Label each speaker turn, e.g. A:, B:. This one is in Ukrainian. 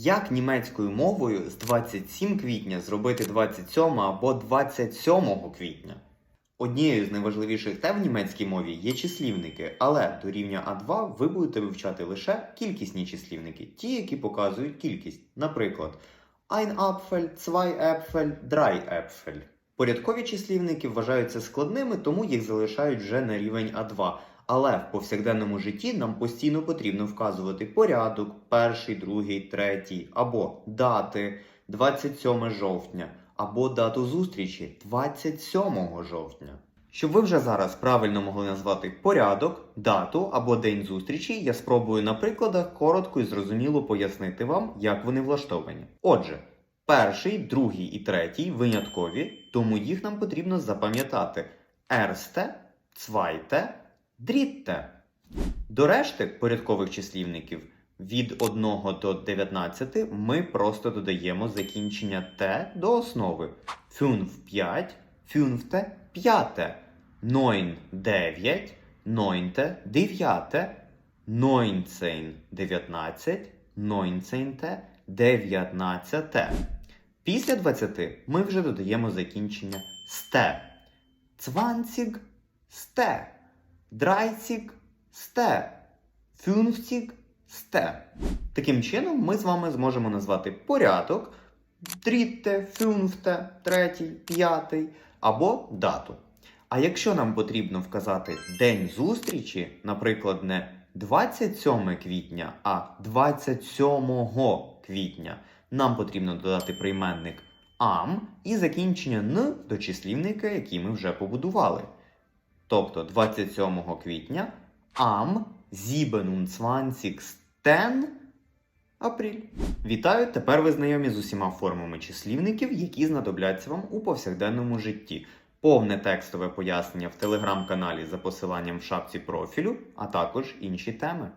A: Як німецькою мовою з 27 квітня зробити 27 або 27 квітня? Однією з найважливіших тем в німецькій мові є числівники, але до рівня А2 ви будете вивчати лише кількісні числівники, ті, які показують кількість. Наприклад, ein Apfel, zwei Äpfel, drei Äpfel. Порядкові числівники вважаються складними, тому їх залишають вже на рівень А2. Але в повсякденному житті нам постійно потрібно вказувати порядок, перший, другий, третій, або дати 27 жовтня, або дату зустрічі 27 жовтня. Щоб ви вже зараз правильно могли назвати порядок, дату або день зустрічі, я спробую на прикладах коротко і зрозуміло пояснити вам, як вони влаштовані. Отже, перший, другий і третій виняткові, тому їх нам потрібно запам'ятати. Ерсте, цвайте, дрітте. До решти порядкових числівників від 1 до 19 ми просто додаємо закінчення Т до основи. Фюнф 5, фюнфте 5, нойн 9, нойнте 9, нойнцейн 19, нойнцейнте 19. Після 20 ми вже додаємо закінчення сте. Цванціг сте. Драйціг сте. Фюнфціг сте. Таким чином, ми з вами зможемо назвати порядок дрітте, фюнфте, третій, п'ятий або дату. А якщо нам потрібно вказати день зустрічі, наприклад, не 27 квітня, а 27 квітня, нам потрібно додати прийменник ам і закінчення н до числівника, який ми вже побудували. Тобто 27 квітня ам 27 апріль. Вітаю! Тепер ви знайомі з усіма формами числівників, які знадобляться вам у повсякденному житті. Повне текстове пояснення в телеграм-каналі за посиланням в шапці профілю, а також інші теми.